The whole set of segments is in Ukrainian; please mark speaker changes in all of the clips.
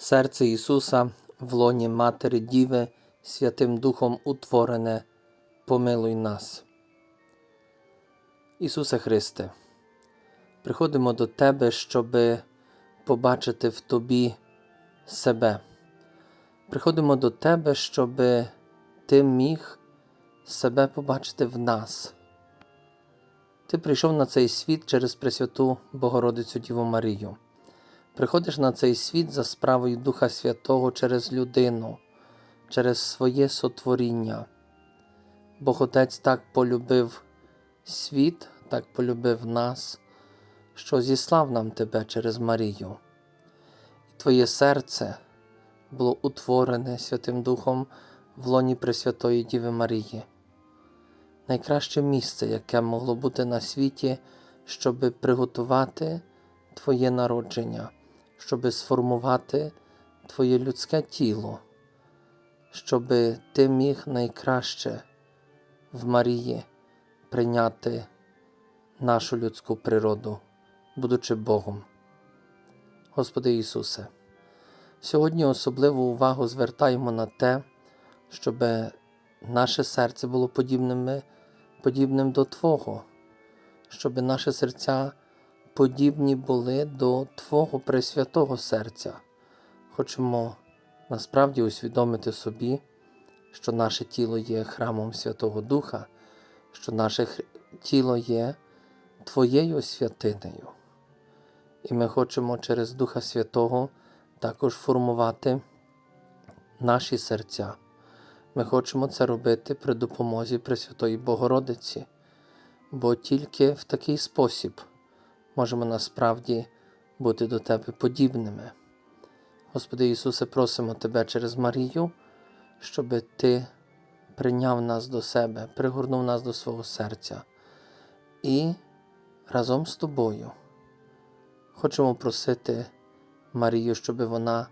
Speaker 1: Серце Ісуса в лоні Матері Діви, Святим Духом утворене, помилуй нас. Ісусе Христе, приходимо до Тебе, щоб побачити в Тобі себе. Приходимо до Тебе, щоб Ти міг себе побачити в нас. Ти прийшов на цей світ через Пресвяту Богородицю Діву Марію. Приходиш на цей світ за справою Духа Святого через людину, через своє сотворіння. Бог Отець так полюбив світ, так полюбив нас, що зіслав нам Тебе через Марію. І Твоє серце було утворене Святим Духом в лоні Пресвятої Діви Марії. Найкраще місце, яке могло бути на світі, щоб приготувати Твоє народження, щоб сформувати Твоє людське тіло, щоб Ти міг найкраще в Марії прийняти нашу людську природу, будучи Богом. Господи Ісусе, сьогодні особливу увагу звертаємо на те, щоб наше серце було подібними, подібним до Твого, щоб наші серця подібні були до Твого Пресвятого серця. Хочемо насправді усвідомити собі, що наше тіло є храмом Святого Духа, що наше тіло є Твоєю святинею. І ми хочемо через Духа Святого також формувати наші серця. Ми хочемо це робити при допомозі Пресвятої Богородиці, бо тільки в такий спосіб можемо насправді бути до Тебе подібними. Господи Ісусе, просимо Тебе через Марію, щоб Ти прийняв нас до себе, пригорнув нас до свого серця. І разом з тобою хочемо просити Марію, щоб вона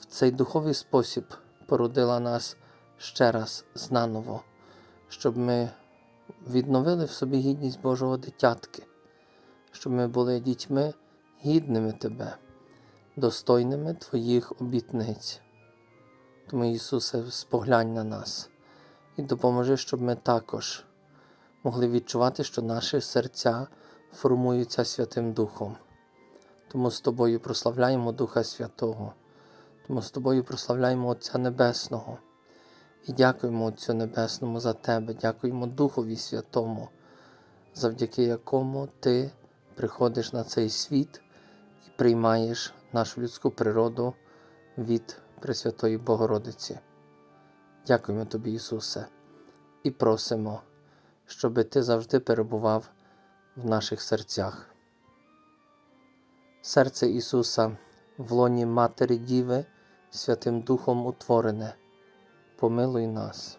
Speaker 1: в цей духовий спосіб породила нас ще раз знаново, щоб ми відновили в собі гідність Божого дитятки, щоб ми були дітьми гідними Тебе, достойними Твоїх обітниць. Тому, Ісусе, споглянь на нас і допоможи, щоб ми також могли відчувати, що наші серця формуються Святим Духом. Тому з Тобою прославляємо Духа Святого, тому з Тобою прославляємо Отця Небесного і дякуємо Отцю Небесному за Тебе, дякуємо Духові Святому, завдяки якому Ти приходиш на цей світ і приймаєш нашу людську природу від Пресвятої Богородиці. Дякуємо Тобі, Ісусе, і просимо, щоби Ти завжди перебував в наших серцях. Серце Ісуса в лоні Матері Діви Святим Духом утворене, помилуй нас.